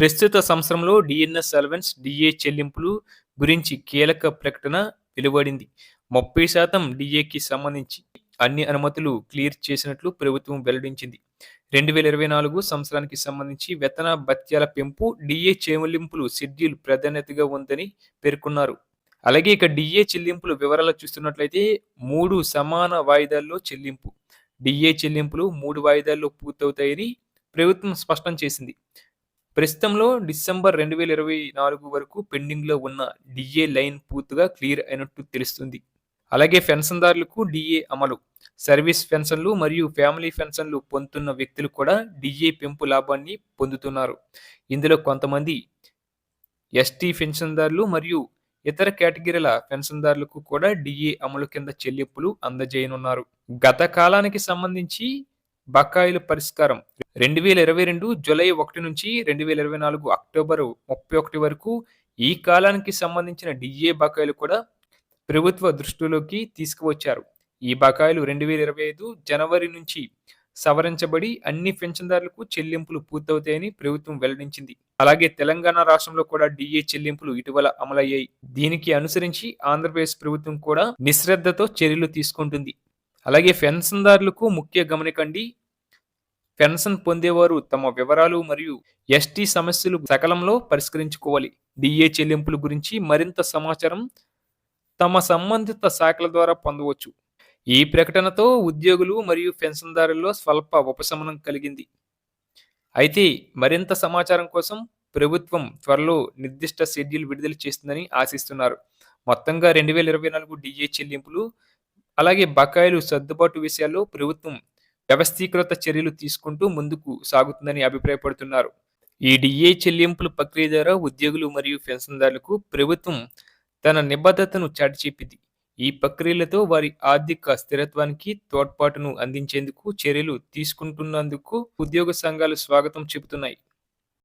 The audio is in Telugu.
ప్రస్తుత సంవత్సరంలో డిఎన్ఎస్ అలవెన్స్ డిఏ చెల్లింపులు గురించి కీలక ప్రకటన వెలువడింది. ముప్పై శాతం డిఏకి సంబంధించి అన్ని అనుమతులు క్లియర్ చేసినట్లు ప్రభుత్వం వెల్లడించింది. రెండు వేల ఇరవై నాలుగు సంవత్సరానికి సంబంధించి వేతన భత్యాల పెంపు డిఏ చెల్లింపులు షెడ్యూల్ ప్రాధాన్యతగా ఉందని పేర్కొన్నారు. అలాగే ఇక డిఏ చెల్లింపులు వివరాలు చూస్తున్నట్లయితే మూడు సమాన వాయిదాల్లో చెల్లింపు. డిఏ చెల్లింపులు మూడు వాయిదాల్లో పూర్తవుతాయని ప్రభుత్వం స్పష్టం చేసింది. ప్రస్తుతంలో డిసెంబర్ రెండు వేల ఇరవై నాలుగు వరకు పెండింగ్లో ఉన్న డిఏ లైన్ పూర్తిగా క్లియర్ అయినట్టు తెలుస్తుంది. అలాగే పెన్షన్దారులకు డిఏ అమలు సర్వీస్ పెన్షన్లు మరియు ఫ్యామిలీ పెన్షన్లు పొందుతున్న వ్యక్తులు కూడా డిఏ పెంపు లాభాన్ని పొందుతున్నారు. ఇందులో కొంతమంది ఎస్టీ పెన్షన్దారులు మరియు ఇతర కేటగిరీల పెన్షన్దారులకు కూడా డిఏ అమలు కింద చెల్లింపులు అందజేయనున్నారు. గత కాలానికి సంబంధించి బకాయిల పరిష్కారం. రెండు వేల ఇరవై రెండు జూలై ఒకటి నుంచి రెండు వేల ఇరవై నాలుగు అక్టోబర్ ముప్పై ఒకటి వరకు ఈ కాలానికి సంబంధించిన డిఏ బకాయిలు కూడా ప్రభుత్వ దృష్టిలోకి తీసుకువచ్చారు. ఈ బకాయిలు రెండు వేల ఇరవై ఐదు జనవరి నుంచి సవరించబడి అన్ని పెన్షన్దారులకు చెల్లింపులు పూర్తవుతాయని ప్రభుత్వం వెల్లడించింది. అలాగే తెలంగాణ రాష్ట్రంలో కూడా డిఏ చెల్లింపులు ఇటీవల అమలయ్యాయి. దీనికి అనుసరించి ఆంధ్రప్రదేశ్ ప్రభుత్వం కూడా నిశ్రద్ధతో చర్యలు తీసుకుంటుంది. అలాగే పెన్షన్దారులకు ముఖ్య గమనికండి. పెన్షన్ పొందేవారు తమ వివరాలు మరియు ఎస్టీ సమస్యలు సకాలంలో పరిష్కరించుకోవాలి. డిఏ చెల్లింపుల గురించి మరింత సమాచారం తమ సంబంధిత శాఖల ద్వారా పొందవచ్చు. ఈ ప్రకటనతో ఉద్యోగులు మరియు పెన్షన్దారుల్లో స్వల్ప ఉపశమనం కలిగింది. అయితే మరింత సమాచారం కోసం ప్రభుత్వం త్వరలో నిర్దిష్ట షెడ్యూల్ విడుదల చేస్తుందని ఆశిస్తున్నారు. మొత్తంగా రెండు వేల ఇరవై నాలుగు డిఏ చెల్లింపులు అలాగే బకాయిలు సర్దుబాటు విషయాల్లో ప్రభుత్వం వ్యవస్థీకృత చర్యలు తీసుకుంటూ ముందుకు సాగుతుందని అభిప్రాయపడుతున్నారు. ఈ డిఏ చెల్లింపుల ప్రక్రియ ద్వారా ఉద్యోగులు మరియు పెన్షన్దారులకు ప్రభుత్వం తన నిబద్ధతను చాటిచెప్పింది. ఈ ప్రక్రియలతో వారి ఆర్థిక స్థిరత్వానికి తోడ్పాటును అందించేందుకు చర్యలు తీసుకుంటున్నందుకు ఉద్యోగ సంఘాలు స్వాగతం చెబుతున్నాయి.